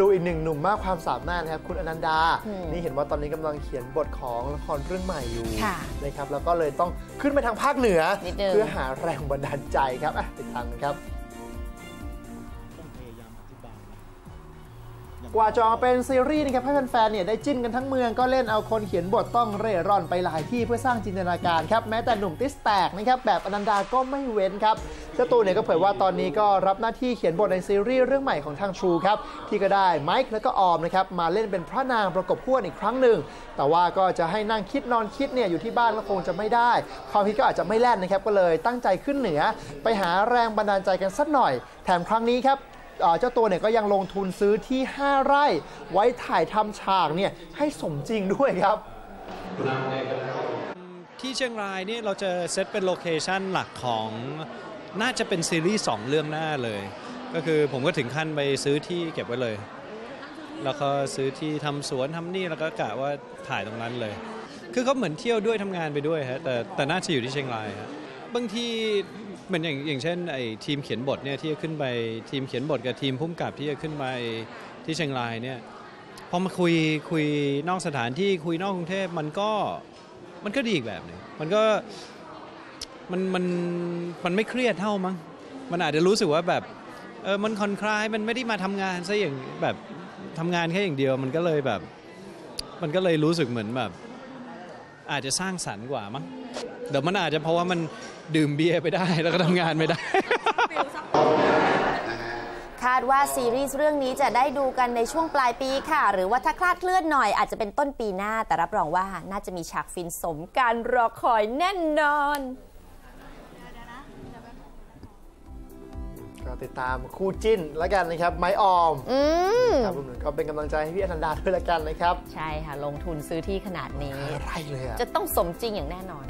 ดูอีกหนึ่งหนุ่มมากความสามารถนะครับคุณอนันดาอืมนี่เห็นว่าตอนนี้กำลังเขียนบทของละครเรื่องใหม่อยู่ค่ะนะครับแล้วก็เลยต้องขึ้นไปทางภาคเหนือนิดนึงเพื่อหาแรงบันดาลใจครับอะติดตามกันครับ กว่าจะออกเป็นซีรีส์นะครับให้แฟนๆเนี่ยได้จิ้นกันทั้งเมืองก็เล่นเอาคนเขียนบทต้องเร่ร่อนไปหลายที่เพื่อสร้างจินตนาการครับแม้แต่หนุ่มติสแตกนะครับแบบอนันดาก็ไม่เว้นครับเจ้าตัวเนี่ยก็เผยว่าตอนนี้ก็รับหน้าที่เขียนบทในซีรีส์เรื่องใหม่ของทางทรูครับที่ก็ได้ไมค์แล้วก็ออมนะครับมาเล่นเป็นพระนางประกบคู่อีกครั้งหนึ่งแต่ว่าก็จะให้นั่งคิดนอนคิดเนี่ยอยู่ที่บ้านก็คงจะไม่ได้ความคิดก็อาจจะไม่แล่นนะครับก็เลยตั้งใจขึ้นเหนือ ไปหาแรงบันดาลใจกันสักหน่อย แถมครั้งนี้ครับ เจ้าตัวเนี่ยก็ยังลงทุนซื้อที่ 5 ไร่ ไว้ถ่ายทำฉากเนี่ยให้สมจริงด้วยครับที่เชียงรายเนี่ยเราจะเซตเป็นโลเคชันหลักของน่าจะเป็นซีรีส์สองเรื่องหน้าเลย ก็คือผมก็ถึงขั้นไปซื้อที่เก็บไว้เลย แล้วก็ซื้อที่ทำสวนทำนี่แล้วก็กะว่าถ่ายตรงนั้นเลย คือเขาเหมือนเที่ยวด้วยทำงานไปด้วยฮะแต่แต่น่าจะอยู่ที่เชียงรายฮะ บางทีเหมือนอย่างอย่างเช่นไอ้ทีมเขียนบทเนี่ยที่จะขึ้นไปทีมเขียนบทกับทีมพุ่มกับที่จะขึ้นไปที่เชียงรายเนี่ยพอมาคุยคุยนอกสถานที่คุยนอกกรุงเทพมันก็มันก็ดีอีกแบบหนึงมันก็มันมันมันไม่เครียดเท่ามั้งมันอาจจะรู้สึกว่าแบบเออมันคอนคลายมันไม่ได้มาทำงานซะอย่างแบบทำงานแค่อย่างเดียว มันก็เลยแบบ มันก็เลยรู้สึกเหมือนแบบ อาจจะสร้างสรรค์กว่ามั้ง เดี๋ยวมันอาจจะเพราะว่ามันดื่มเบียร์ไปได้แล้วก็ทำงานไม่ได้ คาดว่าซีรีส์เรื่องนี้จะได้ดูกันในช่วงปลายปีค่ะ หรือว่าถ้าคลาดเคลื่อนหน่อยอาจจะเป็นต้นปีหน้า แต่รับรองว่าน่าจะมีฉากฟินสมการรอคอยแน่นอนก็ติดตามคู่จิ้นแล้วกันนะครับ ไม้ออมอืมครับรวมถึงก็เป็นกำลังใจให้พี่อนันดาด้วยละกันนะครับ ใช่ค่ะ ลงทุนซื้อที่ขนาดนี้ อะไรเลยอะจะต้องสมจริงอย่างแน่นอน